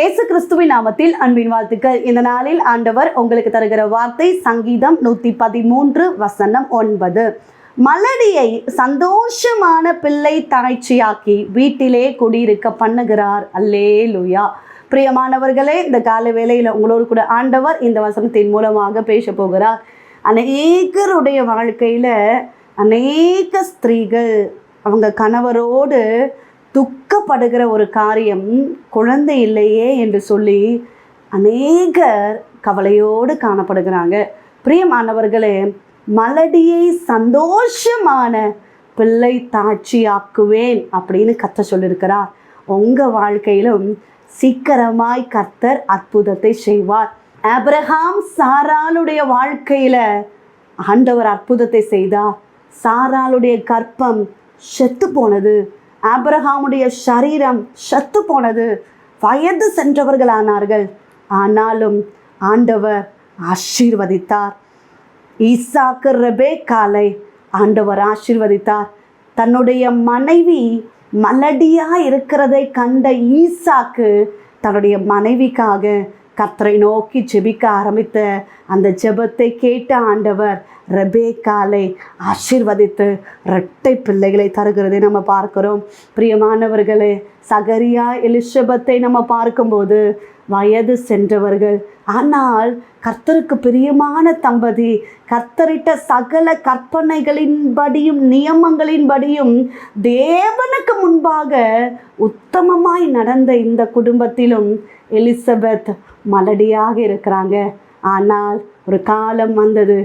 இயேசு கிறிஸ்துவின் நாமத்தில் அன்பின் வாழ்த்துக்கள். இந்த நாளில் ஆண்டவர் உங்களுக்கு தருகிற வார்த்தை சங்கீதம் நூற்றி பதிமூன்று வசனம் ஒன்பது. மலடியை சந்தோஷமான பிள்ளை தாய்ச்சியாக்கி வீட்டிலே குடியிருக்க பண்ணுகிறார். அல்லே லுயா பிரியமானவர்களே இந்த கால வேளையில் உங்களோடு கூட ஆண்டவர் இந்த வசனத்தின் மூலமாக பேச போகிறார். அநேகருடைய வாழ்க்கையில் அநேக ஸ்திரீகள் அவங்க கணவரோடு துக்கப்படுகிற ஒரு காரியம் குழந்தை இல்லையே என்று சொல்லி அநேகர் கவலையோடு காணப்படுகிறாங்க. பிரியமானவர்களே மலடியை சந்தோஷமான பிள்ளை தாட்சியாக்குவேன் அப்படின்னு கத்த சொல்லியிருக்கிறார். உங்கள் வாழ்க்கையிலும் சீக்கிரமாய் கர்த்தர் அற்புதத்தை செய்வார். அப்ரஹாம் சாராளுடைய வாழ்க்கையில் ஆண்டவர் அற்புதத்தை செய்தார். சாராளுடைய கற்பம் செத்து போனது. ஆபிரகாமுடைய சரீரம் செத்து போனது. வயது சென்றவர்களானார்கள். ஆனாலும் ஆண்டவர் ஆசீர்வதித்தார். ஈசாக்கு காலை ஆண்டவர் ஆசீர்வதித்தார். தன்னுடைய மனைவி மலடியா இருக்கிறதை கண்ட ஈசாக்கு தன்னுடைய மனைவிக்காக கத்தரை நோக்கி செபிக்க ஆரம்பித்த அந்த ஜெபத்தை கேட்ட ஆண்டவர் ரெபேக்காலை ஆசீர்வதித்து இரட்டை பிள்ளைகளை தருகிறதை நம்ம பார்க்கிறோம். பிரியமானவர்களே சகரியா எலிசபத்தை நம்ம பார்க்கும்போது வயது சென்றவர்கள். ஆனால் கர்த்தருக்கு பிரியமான தம்பதி கர்த்தரிட்ட சகல கற்பனைகளின்படியும் நியமங்களின்படியும் தேவனுக்கு முன்பாக உத்தமமாய் நடந்த இந்த குடும்பத்திலும் எலிசபெத் மலடியாக இருக்கிறாங்க. ஆனால் ஒரு காலம் வந்தது.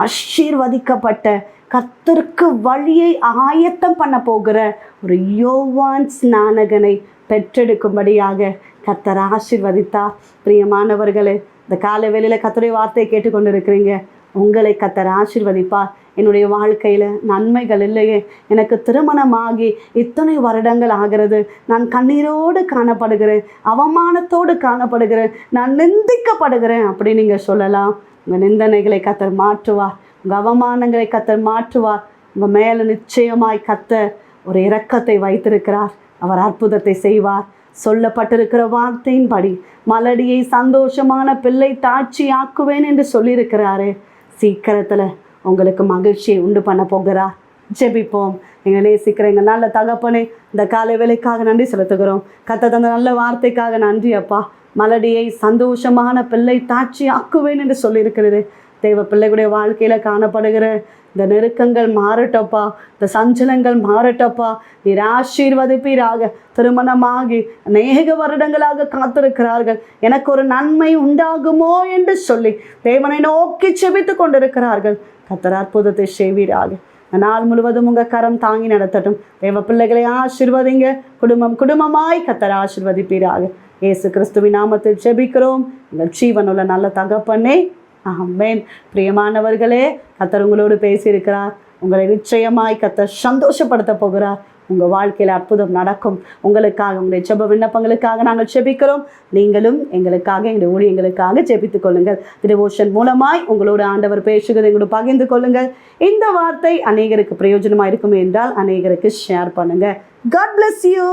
ஆசீர்வதிக்கப்பட்ட கர்த்தருக்கு வழியை ஆயத்தம் பண்ண போகிற ஒரு யோவான் ஸ்நானகனை பெற்றெடுக்கும்படியாக கத்தர் ஆசிர்வதித்தா பிரியமானவர்களே இந்த காலை வேளையில் கத்தரை வார்த்தையை கேட்டுக்கொண்டு இருக்கிறீங்க உங்களை கத்தர் ஆசிர்வதிப்பார். என்னுடைய வாழ்க்கையில் நன்மைகள் இல்லையே. எனக்கு திருமணமாகி இத்தனை வருடங்கள் ஆகிறது. நான் கண்ணீரோடு காணப்படுகிறேன். அவமானத்தோடு காணப்படுகிறேன். நான் நிந்திக்கப்படுகிறேன் அப்படின்னு நீங்கள் சொல்லலாம். உங்கள் நிந்தனைகளை கத்தர் மாற்றுவார். உங்கள் அவமானங்களை கத்தர் மாற்றுவார். உங்கள் மேலே நிச்சயமாய் கத்தர் ஒரு இரக்கத்தை வைத்திருக்கிறார். அவர் அற்புதத்தை செய்வார். சொல்லப்பட்டிருக்கிற வார்த்தையின்படி மலடியை சந்தோஷமான பிள்ளை தாட்சி ஆக்குவேன் என்று சொல்லியிருக்கிறாரு. சீக்கிரத்தில் உங்களுக்கு மகிழ்ச்சியை உண்டு பண்ண போகிறார் ஜெபிப்போம். எங்கள் நேசிக்கிற எங்கள் நல்ல தகப்பனே இந்த காலை வேலைக்காக நன்றி செலுத்துகிறோம். கத்த தந்த நல்ல வார்த்தைக்காக நன்றி அப்பா. மலடியை சந்தோஷமான பிள்ளை தாட்சி ஆக்குவேன் என்று சொல்லியிருக்கிறது. தேவ பிள்ளைகளுடைய வாழ்க்கையில் காணப்படுகிற இந்த நெருக்கங்கள் மாறட்டப்பா இந்த சஞ்சலங்கள் மாறட்டப்பா. நீர் ஆசீர்வதிப்பீராக. திருமணமாகி அநேக வருடங்களாக காத்திருக்கிறார்கள். எனக்கு ஒரு நன்மை உண்டாகுமோ என்று சொல்லி தேவனை நோக்கி செபித்து கொண்டிருக்கிறார்கள். கத்தர் அற்புதத்தை செய்வீராக. நாள் முழுவதும் உங்கள் கரம் தாங்கி நடத்தட்டும். தேவ பிள்ளைகளை ஆசிர்வதிங்க. குடும்பம் குடும்பமாய் கத்தர் ஆசிர்வதிப்பீராக. இயேசு கிறிஸ்துவின் நாமத்தில் செபிக்கிறோம். எங்கள் ஜீவனுள்ள நல்ல தகப்பனே ஆமேன். பிரியமானவர்களே கத்தர் உங்களோடு பேசியிருக்கிறார். உங்களை நிச்சயமாய் கத்தர் சந்தோஷப்படுத்த போகிறார். உங்கள் வாழ்க்கையில் அற்புதம் நடக்கும். உங்களுக்காக உங்களுடைய செப விண்ணப்பங்களுக்காக நாங்கள் செபிக்கிறோம் நீங்களும் எங்களுக்காக எங்களுடைய ஊழியங்களுக்காக ஜெபித்துக் கொள்ளுங்கள். டிவோஷன் மூலமாய் உங்களோட ஆண்டவர் பேசுகிறது எங்களோட பகிர்ந்து கொள்ளுங்கள். இந்த வார்த்தை அநேகருக்கு பிரயோஜனமாக இருக்கும் என்றால் அநேகருக்கு ஷேர் பண்ணுங்கள் காட் பிளஸ் யூ